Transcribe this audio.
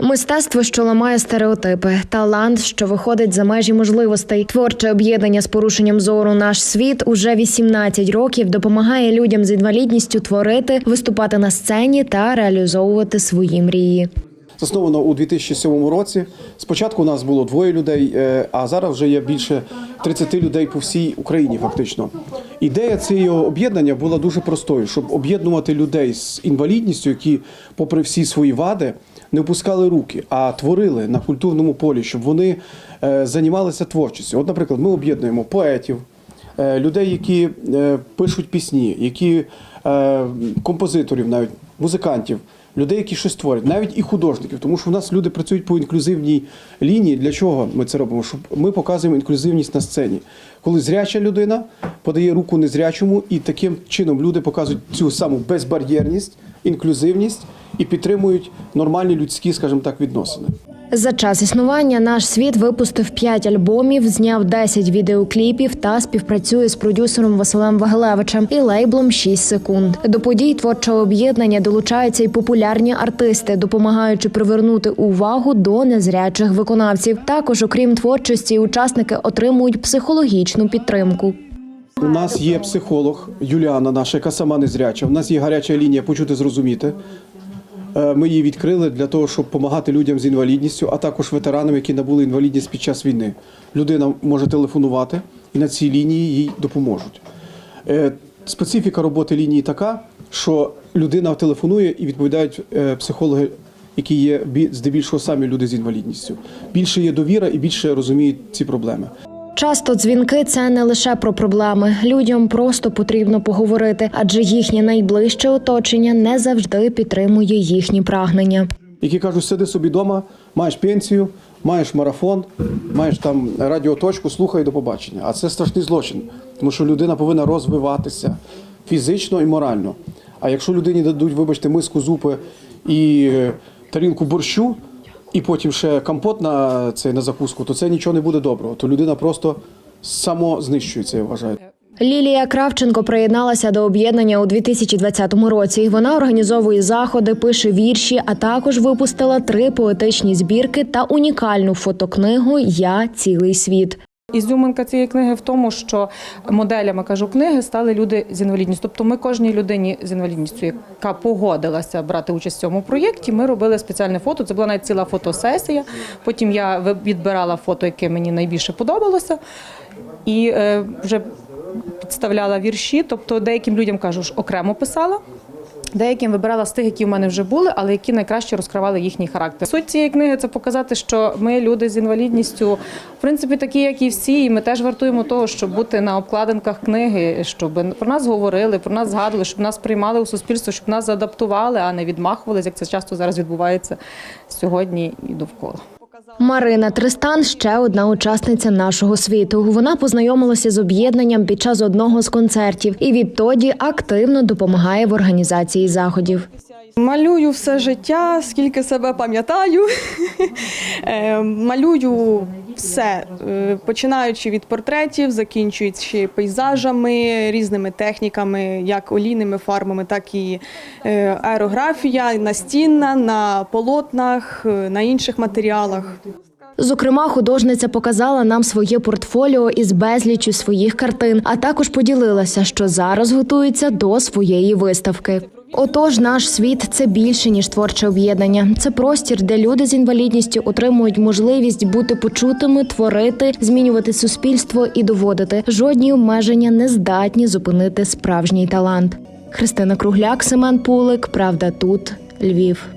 Мистецтво, що ламає стереотипи, талант, що виходить за межі можливостей. Творче об'єднання з порушенням зору наш світ уже 18 років допомагає людям з інвалідністю творити, виступати на сцені та реалізовувати свої мрії. Засновано у 2007 році. Спочатку у нас було двоє людей, е, а зараз вже є більше 30 людей по всій Україні. Фактично, ідея цього об'єднання була дуже простою, щоб об'єднувати людей з інвалідністю, які, попри всі свої вади, не опускали руки, а творили на культурному полі, щоб вони е, займалися творчістю. От, наприклад, ми об'єднуємо поетів, е, людей, які е, пишуть пісні, які композиторів, навіть музикантів, людей, які щось творять, навіть і художників, тому що в нас люди працюють по інклюзивній лінії. Для чого ми це робимо? Щоб ми показуємо інклюзивність на сцені. Коли зряча людина подає руку незрячому, і таким чином люди показують цю саму безбар'єрність, інклюзивність і підтримують нормальні людські, скажімо так, відносини. За час існування наш світ випустив 5 альбомів, зняв 10 відеокліпів та співпрацює з продюсером Василем Вагелевичем і лейблом «6 секунд. До подій творчого об'єднання долучаються й популярні артисти, допомагаючи привернути увагу до незрячих виконавців. Також, окрім творчості, учасники отримують психологічну підтримку. У нас є психолог Юліана, наша, яка сама незряча. У нас є гаряча лінія почути зрозуміти. Е, Ми її відкрили для того, щоб допомагати людям з інвалідністю, а також ветеранам, які набули інвалідність під час війни. Людина може телефонувати і на цій лінії їй допоможуть. Е, Специфіка роботи лінії така, що людина телефонує і відповідають е, психологи, які є здебільшого самі люди з інвалідністю. Більше є довіра і більше розуміють ці проблеми. Часто дзвінки це не лише про проблеми. Людям просто потрібно поговорити, адже їхнє найближче оточення не завжди підтримує їхні прагнення. які кажуть, сиди собі вдома, маєш пенсію, маєш марафон, маєш там радіоточку, слухай до побачення. А це страшний злочин, тому що людина повинна розвиватися фізично і морально. А якщо людині дадуть, вибачте, миску зупи і е, тарілку борщу, і потім ще компот на цей на закуску, то це нічого не буде доброго. То людина просто самознищується, я вважаю. Лілія Кравченко приєдналася до об'єднання у 2020 році. Вона організовує заходи, пише вірші, а також випустила три поетичні збірки та унікальну фотокнигу Я цілий світ. Ізюминка цієї книги в тому, що моделями кажу книги стали люди з інвалідністю. Тобто, ми кожній людині з інвалідністю, яка погодилася брати участь в цьому проєкті, ми робили спеціальне фото. Це була навіть ціла фотосесія. Потім я відбирала фото, яке мені найбільше подобалося, і е, вже підставляла вірші. Тобто, деяким людям кажу, окремо писала. Деяким вибирала з тих, які в мене вже були, але які найкраще розкривали їхній характер. Суть цієї книги це показати, що ми, люди з інвалідністю, в принципі, такі, як і всі, і ми теж вартуємо того, щоб бути на обкладинках книги, щоб про нас говорили, про нас згадували, щоб нас приймали у суспільство, щоб нас адаптували, а не відмахувалися, як це часто зараз відбувається сьогодні і довкола. Марина Тристан ще одна учасниця нашого світу. Вона познайомилася з об'єднанням під час одного з концертів і відтоді активно допомагає в організації заходів. Малюю все життя, скільки себе пам'ятаю. Е, Малюю все, е, починаючи від портретів, закінчуючи пейзажами, різними техніками, як олійними фарбами, так і е, аерографія, настінна, на полотнах, на інших матеріалах. Зокрема, художниця показала нам своє портфоліо із безліччю своїх картин, а також поділилася, що зараз готується до своєї виставки. Отож, наш світ це більше ніж творче об'єднання. Це простір, де люди з інвалідністю отримують можливість бути почутими, творити, змінювати суспільство і доводити. Жодні обмеження не здатні зупинити справжній талант. Христина Кругляк, Семен Пулик. Правда, тут Львів.